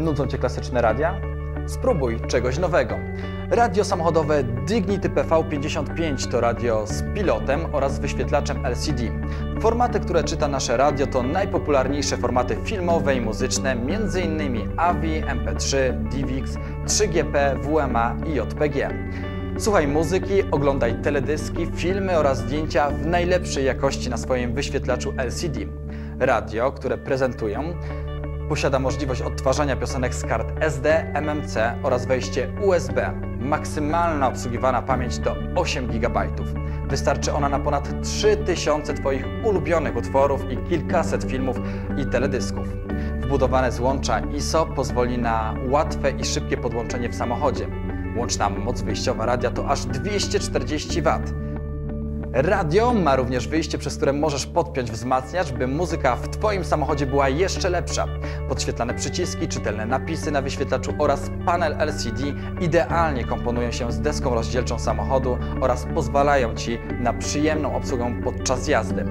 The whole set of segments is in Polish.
Nudzą Cię klasyczne radia? Spróbuj czegoś nowego. Radio samochodowe Dignity PV55 to radio z pilotem oraz wyświetlaczem LCD. Formaty, które czyta nasze radio to najpopularniejsze formaty filmowe i muzyczne, m.in. AVI, MP3, DivX, 3GP, WMA i JPG. Słuchaj muzyki, oglądaj teledyski, filmy oraz zdjęcia w najlepszej jakości na swoim wyświetlaczu LCD. Radio, które prezentują, posiada możliwość odtwarzania piosenek z kart SD, MMC oraz wejście USB. Maksymalna obsługiwana pamięć to 8 GB. Wystarczy ona na ponad 3000 Twoich ulubionych utworów i kilkaset filmów i teledysków. Wbudowane złącza ISO pozwoli na łatwe i szybkie podłączenie w samochodzie. Łączna moc wyjściowa radia to aż 240 W. Radio ma również wyjście, przez które możesz podpiąć wzmacniacz, by muzyka w Twoim samochodzie była jeszcze lepsza. Podświetlane przyciski, czytelne napisy na wyświetlaczu oraz panel LCD idealnie komponują się z deską rozdzielczą samochodu oraz pozwalają Ci na przyjemną obsługę podczas jazdy.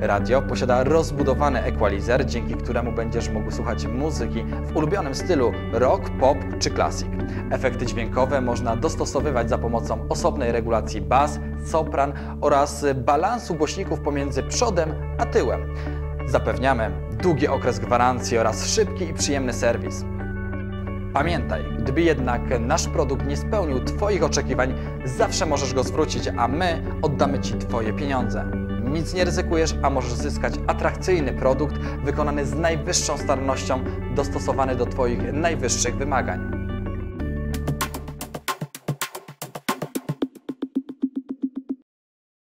Radio posiada rozbudowany equalizer, dzięki któremu będziesz mógł słuchać muzyki w ulubionym stylu rock, pop czy klasik. Efekty dźwiękowe można dostosowywać za pomocą osobnej regulacji bas, sopran oraz balansu głośników pomiędzy przodem a tyłem. Zapewniamy długi okres gwarancji oraz szybki i przyjemny serwis. Pamiętaj, gdyby jednak nasz produkt nie spełnił Twoich oczekiwań, zawsze możesz go zwrócić, a my oddamy Ci Twoje pieniądze. Nic nie ryzykujesz, a możesz zyskać atrakcyjny produkt wykonany z najwyższą starannością, dostosowany do Twoich najwyższych wymagań.